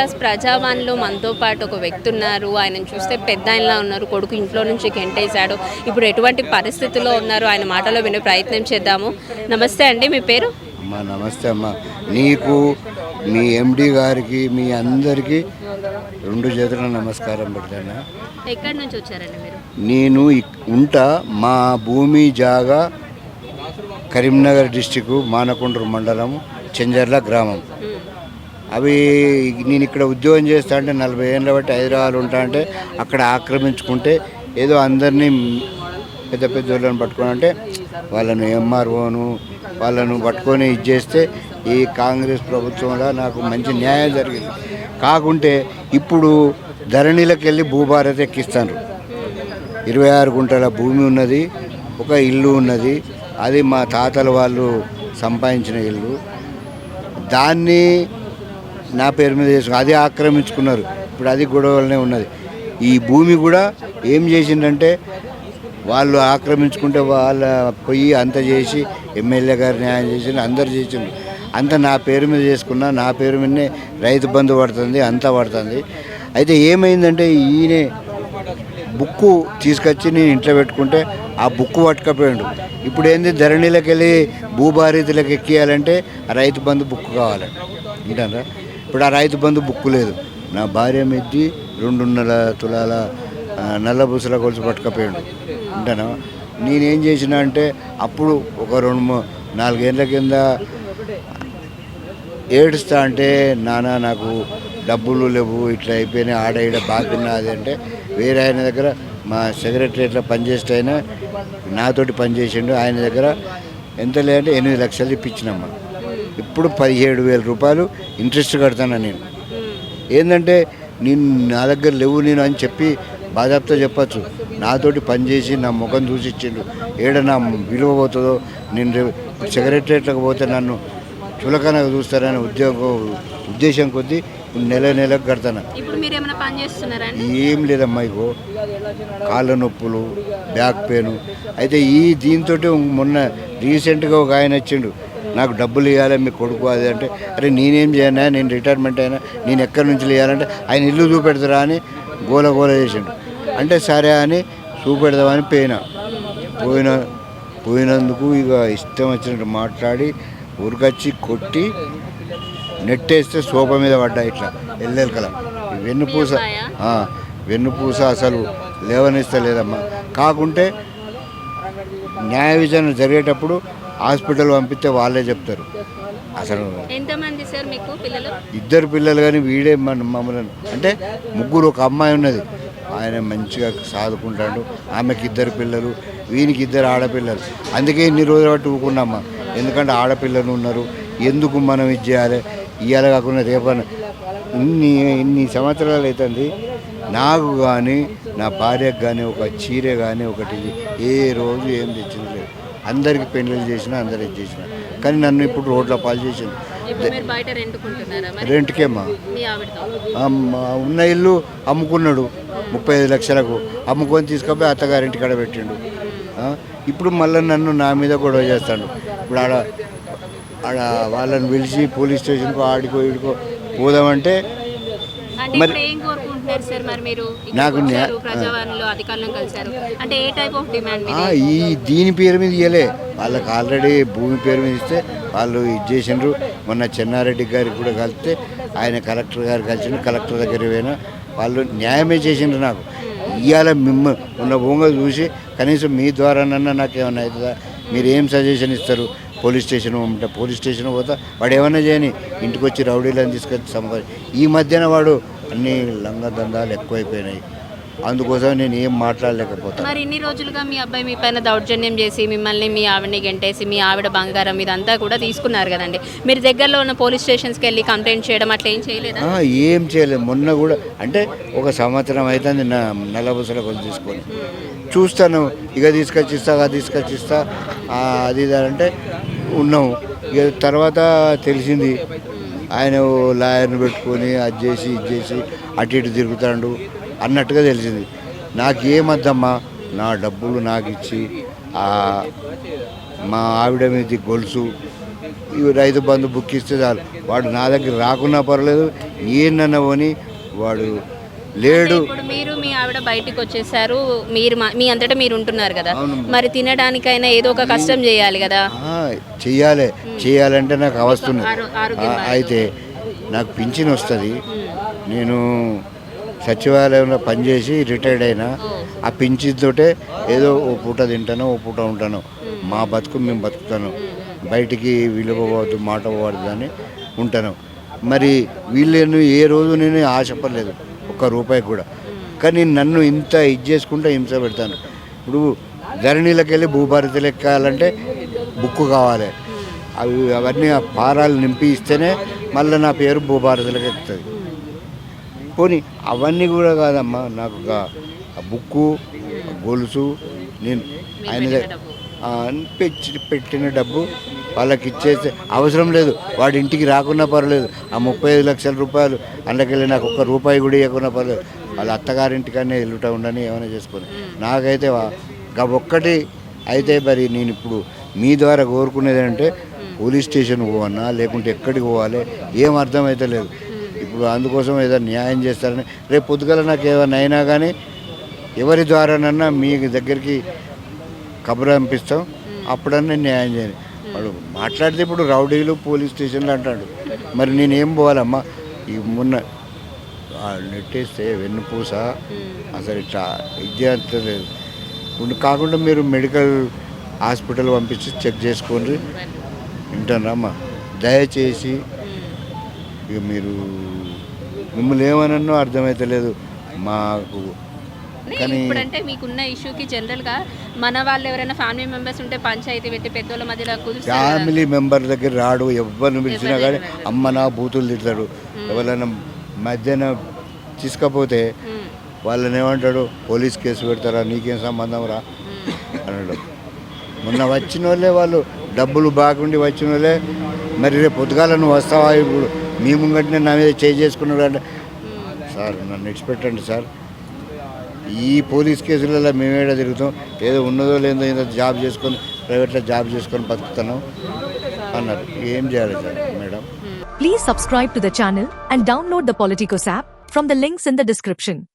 Yes ప్రజావాణిలో మనతో పాటు ఒక వ్యక్తి ఉన్నారు. ఆయన చూస్తే పెద్ద ఆయనలా ఉన్నారు. కొడుకు ఇంట్లో నుంచి గెంటేశాడు. ఇప్పుడు ఎటువంటి పరిస్థితుల్లో ఉన్నారు? ఆయన మాటలో వినే ప్రయత్నం చేద్దాము. నమస్తే అండి మీ పేరు? అమ్మా నమస్తే అమ్మా. నీకు మీ ఎండి గారికి మీ అందరికీ రెండు చేతుల నమస్కారం పెడతాను? ఎక్కడి నుంచి వచ్చారండి మీరు? నేను ఉంటా మా భూమి జాగా కరీంనగర్ డిస్టిక్ మానకొండూరు మండలం చెంజర్ల గ్రామం. అవి నేను ఇక్కడ ఉద్యోగం చేస్తా అంటే నలభై ఏళ్ళ బట్టి హైదరాబాద్ ఉంటా అంటే అక్కడ ఆక్రమించుకుంటే ఏదో అందరినీ పెద్ద పెద్ద వాళ్ళని పట్టుకొని అంటే వాళ్ళను ఎంఆర్ఓను వాళ్ళను పట్టుకొని ఇది చేస్తే ఈ కాంగ్రెస్ ప్రభుత్వంలో నాకు మంచి న్యాయం జరిగింది. కాకుంటే ఇప్పుడు ధరణిలకు వెళ్ళి భూభారత ఎక్కిస్తాను ఇరవై ఆరు గుంటల భూమి ఉన్నది ఒక ఇల్లు ఉన్నది అది మా తాతల వాళ్ళు సంపాదించిన ఇల్లు. దాన్ని నా పేరు మీద చేసుకుని అది ఆక్రమించుకున్నారు. ఇప్పుడు అది గొడవలనే ఉన్నది. ఈ భూమి కూడా ఏం చేసిందంటే వాళ్ళు ఆక్రమించుకుంటే వాళ్ళ పోయి అంత చేసి ఎమ్మెల్యే గారు న్యాయం చేసి అందరు చేసిండ్రు. అంత నా పేరు మీద చేసుకున్నా నా పేరు మీదనే రైతు బంధు పడుతుంది అంతా పడుతుంది. అయితే ఏమైందంటే ఈయనే బుక్కు తీసుకొచ్చి నేను ఇంట్లో పెట్టుకుంటే ఆ బుక్కు పట్టుకపోయాడు. ఇప్పుడు ఏంది ధరణిలోకి వెళ్ళి భూభారీతులకు ఎక్కియాలంటే ఆ రైతు బంధు బుక్ కావాలి. ఏంటంటే ఇప్పుడు ఆ రైతు బంధు బుక్కు లేదు. నా భార్య మెద్ది రెండున్నర తులాల నల్ల బుసల కొలుసు పట్టుకపోయాడు. అంటాను నేనేం చేసిన అంటే అప్పుడు ఒక రెండు నాలుగేళ్ళ కింద ఏడుస్తా అంటే నాన్న నాకు డబ్బులు లేవు ఇట్లా అయిపోయినాయి ఆడ ఈడ బాగున్నది అంటే వేరే ఆయన దగ్గర మా సెక్రటరియట్లో పనిచేస్తే ఆయన నాతోటి పనిచేసిండు. ఆయన దగ్గర ఎంత లేదంటే ఎనిమిది లక్షలు ఇప్పించినమ్మా. ఇప్పుడు పదిహేడు వేల రూపాయలు ఇంట్రెస్ట్ కడతాను నేను. ఏంటంటే నేను నా దగ్గర లేవు నేను అని చెప్పి బాధాప్తో చెప్పచ్చు. నాతోటి పనిచేసి నా ముఖం చూసి ఇచ్చిండు ఏడ నా విలువ పోతుందో నేను రేపు సెక్రటరియట్లకు పోతే నన్ను చులకనగా చూస్తారనే ఉద్యోగం ఉద్దేశం కొద్దీ నెల నెలకు కడతాను. ఏం లేదమ్మా ఇగో. కాళ్ళ నొప్పులు బ్యాక్ పెయిన్. అయితే ఈ దీంతో మొన్న రీసెంట్గా ఒక ఆయన వచ్చిండు. నాకు డబ్బులు ఇవ్వాలి మీ కొడుకు అది అంటే అరే నేనేం చేయనా నేను రిటైర్మెంట్ అయినా నేను ఎక్కడి నుంచి ఇవ్వాలంటే ఆయన ఇల్లు చూపెడతారా అని గోల గోల చేసిండు. అంటే సరే అని చూపెడదామని పోయినా. పోయిన పోయినందుకు ఇక ఇష్టం వచ్చినట్టు మాట్లాడి ఉరికొచ్చి కొట్టి నెట్టేస్తే సోఫా మీద పడ్డా ఇట్లా ఎల్లెలకల వెన్నుపూస వెన్నుపూస అసలు లేవనిస్తలేదమ్మా. కాకుంటే న్యాయ విచారణ జరిగేటప్పుడు హాస్పిటల్ పంపిస్తే వాళ్ళే చెప్తారు. అసలు ఎంతమంది సార్ మీకు పిల్లలు? ఇద్దరు పిల్లలు కానీ వీడే మన మమ్మల్ని. అంటే ముగ్గురు ఒక అమ్మాయి ఉన్నది. ఆయన మంచిగా సాదుకుంటాడు. ఆమెకి ఇద్దరు పిల్లలు వీనికి ఇద్దరు ఆడపిల్లలు. అందుకే ఇన్ని రోజులు బట్టి ఊకున్నామ్మా ఎందుకంటే ఆడపిల్లలు ఉన్నారు. ఎందుకు మనం ఇది చేయాలి? ఇవాళ కాకుండా రేపన ఇన్ని ఇన్ని సంవత్సరాలు అవుతుంది నాకు కానీ నా భార్యకు కానీ ఒక చీర కానీ ఒకటి ఏ రోజు ఏం తెచ్చింది అందరికి పెళ్ళిళ్ళు చేసిన అందరికి చేసిన. కానీ నన్ను ఇప్పుడు రోడ్ల పాలు చేసింది. రెంట్కేమ్మా. ఉన్న ఇల్లు అమ్ముకున్నాడు ముప్పై ఐదు లక్షలకు. అమ్ముకొని తీసుకపోయి అత్తగారింటి కాడ పెట్టిండు. ఇప్పుడు మళ్ళీ నన్ను నా మీద గొడవ చేస్తాడు. ఇప్పుడు ఆడ ఆడ వాళ్ళని పిలిచి పోలీస్ స్టేషన్కో ఆడికో ఈడికో పోదామంటే మరి- సార్ మరి మీరు నాకు న్యా- వచ్చారు, ప్రజావాణిలో అధికారులను కలిశారు. అంటే ఏ టైప్ ఆఫ్ డిమాండ్ ఆ, ఈ దీని పేరు మీద ఇయ్యలే. వాళ్ళకి ఆల్రెడీ భూమి పేరు మీద ఇస్తే వాళ్ళు ఇది చేసిండ్రు. మొన్న చెన్నారెడ్డి గారికి కూడా కలిస్తే ఆయన కలెక్టర్ గారు కలిసిండ్రు కలెక్టర్ దగ్గర పోయినా వాళ్ళు న్యాయమే చేసిండ్రు నాకు. ఇవాళ మిమ్మ ఉన్న భూమి చూసి కనీసం మీ ద్వారానన్నా నాకు ఏమన్నా అవుతుందా? మీరు ఏం సజెషన్ ఇస్తారు? పోలీస్ స్టేషన్ అంటే పోలీస్ స్టేషన్ పోతా. వాడు ఏమన్నా చేయని? ఇంటికి వచ్చి రౌడీలను తీసుకొచ్చి సంపాది. ఈ మధ్యన వాడు అన్ని లంగ దందాలు ఎక్కువైపోయినాయి. అందుకోసం నేను ఏం మాట్లాడలేకపోతాను. మరి ఇన్ని రోజులుగా మీ అబ్బాయి మీ పైన దౌర్జన్యం చేసి మిమ్మల్ని మీ ఆవిడని గెంటేసి మీ ఆవిడ బంగారం ఇదంతా కూడా తీసుకున్నారు కదండి. మీరు దగ్గరలో ఉన్న పోలీస్ స్టేషన్స్కి వెళ్ళి కంప్లైంట్ చేయడం అట్లా ఏం చేయలేదా? ఏం చేయలేదు. మొన్న కూడా అంటే ఒక సంవత్సరం అవుతుంది నా నల్లబుసల కొలు తీసుకొని. చూస్తాను. ఇక తీసుకొచ్చిస్తా అది తీసుకొచ్చిస్తా ఆ, అది ఇది అంటే ఉన్నాము. ఇక తర్వాత తెలిసింది. ఆయన ఓ లాయర్ని పెట్టుకొని అది చేసి ఇది చేసి అటు ఇటు తిరుగుతాడు అన్నట్టుగా తెలిసింది. నాకు ఏమద్దమ్మా నా డబ్బులు నాకు ఇచ్చి మా ఆవిడ మీద గొలుసు. ఇవి రైతు బంధు బుక్ ఇస్తే చాలు. వాడు నా దగ్గర రాకున్నా పర్లేదు ఏనన్నా పోని వాడు లేడు. ఇప్పుడు మీరు మీ ఆవిడ బయటికి వచ్చేసారు. మీరు మా- అంతటా మీరు ఉంటున్నారు కదా. మరి తినడానికైనా ఏదో ఒక కష్టం చేయాలి కదా. ఆ, చెయ్యాలి. చేయాలంటే నాకు ఆ, అయితే నాకు పింఛన్ వస్తుంది. నేను సచివాలయంలో పనిచేసి రిటైర్డ్ అయినా ఆ పింఛన్ తోటే ఏదో ఓ పూట తింటాను ఓ పూట ఉంటాను. మా బతుకు మేము బతుకుతాను. బయటికి విలువవద్దు మాట పోవద్దు అని ఉంటాను. మరి వీళ్ళను ఏ రోజు నేను ఆశపడలేదు. ఒక్క రూపాయి కూడా. కానీ నన్ను ఇంత ఇది చేసుకుంటే హింస పెడతాను. ఇప్పుడు ధరణిలోకి వెళ్ళి భూభారతి ఎక్కాలంటే బుక్ కావాలి. అవి అవన్నీ ఆ పారాలు నింపి ఇస్తేనే మళ్ళీ నా పేరు భూభారతిలోకి ఎక్కుతుంది. పోనీ అవన్నీ కూడా కాదమ్మా నాకు బుక్కు గొలుసు నేను ఆయన పెంచి పెట్టిన డబ్బు వాళ్ళకి ఇచ్చేస్తే అవసరం లేదు. వాడి ఇంటికి రాకున్నా పర్లేదు. ఆ ముప్పై ఐదు లక్షల రూపాయలు అందుకెళ్ళి నాకు ఒక్క రూపాయి కూడా ఇవ్వకున్నా పర్లేదు. వాళ్ళ అత్తగారింటికనే వెళ్ళుట ఉండని ఏమైనా చేసుకుని. నాకైతే ఒక్కటి అయితే మరి నేను ఇప్పుడు మీ ద్వారా కోరుకునేది అంటే పోలీస్ స్టేషన్ పోవన్నా లేకుంటే ఎక్కడికి పోవాలి ఏం అర్థమైతే లేదు. ఇప్పుడు అందుకోసం ఏదో న్యాయం చేస్తారని రేపు పొద్దుగల నాకు ఏమైనా అయినా కానీ ఎవరి ద్వారానన్నా మీ దగ్గరికి కబురు పంపిస్తాం. అప్పుడన్నా న్యాయం చేయండి వాడు మాట్లాడితే ఇప్పుడు రౌడీలు పోలీస్ స్టేషన్లు అంటాడు. మరి నేనేం పోవాలమ్మా? ఈ మొన్న నెట్టేస్తే వెన్నుపూస. అసలు ఇట్లా ఇది అంతలేదు ఇప్పుడు కాకుండా మీరు మెడికల్ హాస్పిటల్ పంపించి చెక్ చేసుకోండి. వింటానమ్మా. దయచేసి ఇక మీరు మిమ్మల్ని ఏమనన్నో అర్థమైతలేదు. మాకు కానీ ఇప్పుడంటే మీకున్న ఇష్యూకి జనరల్గా మన వాళ్ళు ఎవరైనా ఫ్యామిలీ మెంబర్స్ ఉంటే పంచాయతీ పెట్టి పెద్దోళ్ళ మధ్యలో. ఫ్యామిలీ మెంబర్ దగ్గర రాడు ఎవరిని పిలిచినా కానీ అమ్మ నా బూతులు తిడతాడు. ఎవరైనా మధ్యాహ్నం తీసుకపోతే వాళ్ళని ఏమంటాడు? పోలీస్ కేసు పెడతారా? నీకేం సంబంధం రా? అన్నాడు మొన్న వచ్చిన వాళ్ళే వాళ్ళు డబ్బులు బాగుండి వచ్చిన వాళ్ళే మరి రేపు పొద్దుగాల నువ్వు వస్తావా? ఇప్పుడు మీ ముంగట్నే నా మీద చేసుకున్నాడు అంటే సార్ నన్ను ఇచ్చిపెట్టండి సార్. ఈ పోలీస్ కేసులలో మేమే తిరుగుతాం? ఏదో ఉన్నదో లేదో ఏదో జాబ్ చేసుకొని ప్రైవేట్లో జాబ్ చేసుకొని బతుకుతాను అన్నారు. ఏం చేయాలి sir madam? Please subscribe to the and download the Politicos app from the links in the description